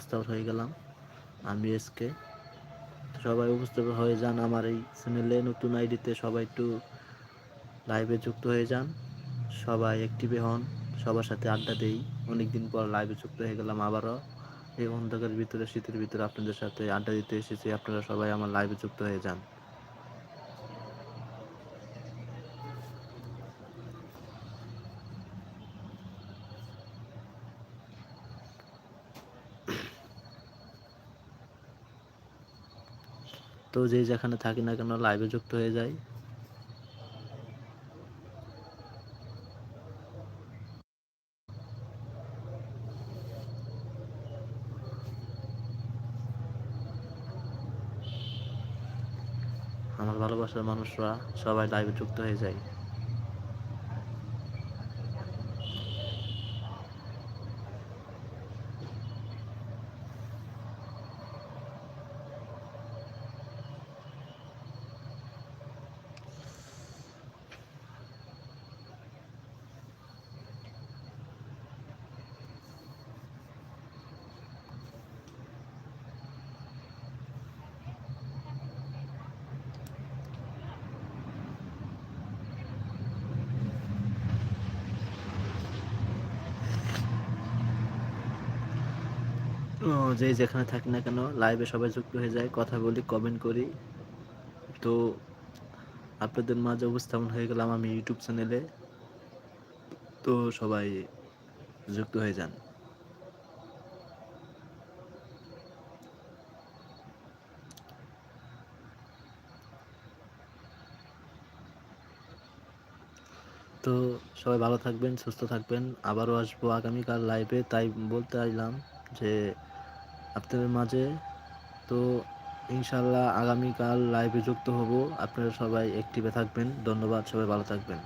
উপস্থাপন হয়ে গেলাম, আমি এসকে। সবাই উপস্থিত হয়ে যান আমার এই চ্যানেলে নতুন আইডিতে সবাই একটু লাইভে যুক্ত হয়ে যান। সবাই অ্যাক্টিভে হন, সবার সাথে আড্ডা দেই। অনেকদিন পর লাইভে যুক্ত হয়ে গেলাম আবারও। এই অন্ধকারের ভিতরে, শীতের ভিতরে আপনাদের সাথে আড্ডা দিতে এসেছি। আপনারা সবাই আমার লাইভে যুক্ত হয়ে যান। তো যে যেখানে থাকি না কেন লাইভে যুক্ত হয়ে যায় আমার ভালোবাসার মানুষরা সবাই লাইভে যুক্ত হয়ে যায়। যে যেখানে থাকি না কেন লাইভে সবাই যুক্ত হয়ে যায়, কথা বলি কমেন্ট করি। তো আপনাদের মাঝে উপস্থাপন হয়ে গেলাম আমি ইউটিউব চ্যানেলে তো সবাই যুক্ত হয়ে যান। তো সবাই ভালো থাকবেন, সুস্থ থাকবেন। আবারও আসব আগামীকাল লাইভে তাই বলতে আসলাম যে আপনাদের মাঝে। তো ইনশাল্লাহ আগামীকাল লাইভে যুক্ত হব। আপনারা সবাই অ্যাক্টিভে থাকবেন। ধন্যবাদ, সবাই ভালো থাকবেন।